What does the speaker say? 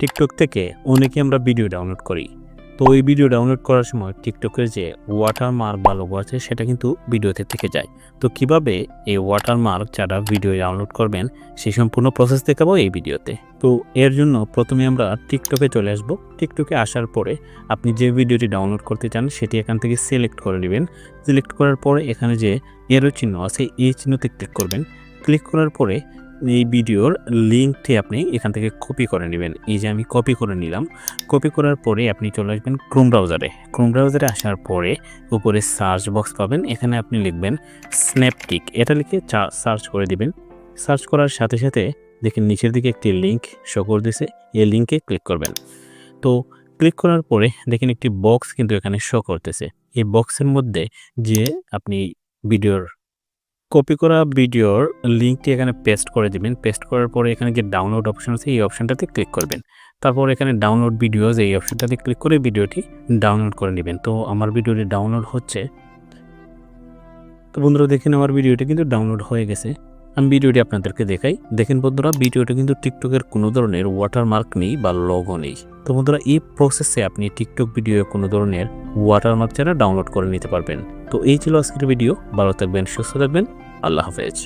TikTok থেকে অনেকে আমরা ভিডিও ডাউনলোড করি। তো ওই ভিডিও ডাউনলোড করার সময় টিকটকের যে ওয়াটারমার্ক বা লোগো আছে, সেটা কিন্তু ভিডিওতে থেকে যায়। তো কীভাবে এই ওয়াটারমার্ক যারা ভিডিও ডাউনলোড করবেন সেই সম্পূর্ণ প্রসেস দেখাবো এই ভিডিওতে তো। এর জন্য প্রথমে আমরা টিকটকে চলে আসব। টিকটকে আসার পরে আপনি যে ভিডিওটি ডাউনলোড করতে চান, সেটি এখান থেকে সিলেক্ট করে নেবেন। সিলেক্ট করার পরে এখানে যে এরো চিহ্ন আছে, এই চিহ্নতে ক্লিক করবেন। ক্লিক করার পরে এই ভিডিওর লিঙ্কটি আপনি এখান থেকে কপি করে নেবেন। এই যে আমি কপি করে নিলাম। কপি করার পরে আপনি চলে আসবেন ক্রোম ব্রাউজারে ক্রোম ব্রাউজারে আসার পরে উপরে সার্চ বক্স পাবেন। এখানে আপনি লিখবেন স্ন্যাপটিক এটা লিখে সার্চ করে দিবেন। সার্চ করার সাথে সাথে দেখেন নিচের দিকে একটি লিঙ্ক শো করে দিছে এই লিঙ্কে ক্লিক করবেন। তো ক্লিক করার পরে দেখেন একটি বক্স কিন্তু এখানে শো করতেছে। এই বক্সের মধ্যে যে আপনি ভিডিওর কপি করা ভিডিওর লিঙ্কটি এখানে পেস্ট করে দিবেন। পেস্ট করার পরে এখানে যে ডাউনলোড অপশন আছে, এই অপশনটাতে ক্লিক করবেন। তারপর এখানে ডাউনলোড ভিডিওজ এই অপশনটাতে ক্লিক করে ভিডিওটি ডাউনলোড করে নেবেন। তো আমার ভিডিওটি ডাউনলোড হচ্ছে। তো বন্ধুরা, দেখেন আমার ভিডিওটি কিন্তু ডাউনলোড হয়ে গেছে। আমি ভিডিওটি আপনাদেরকে দেখাই। দেখেন বন্ধুরা, ভিডিওটা কিন্তু টিকটকের কোনো ধরনের ওয়াটারমার্ক নেই বা লগও নেই। তো বন্ধুরা, এই প্রসেসে আপনি টিকটক ভিডিও কোনো ধরনের ওয়াটারমার্ক ছাড়া ডাউনলোড করে নিতে পারবেন। তো এই ছিল আজকের ভিডিও ভালো থাকবেন, সুস্থ থাকবেন। আল্লাহ হাফেজ।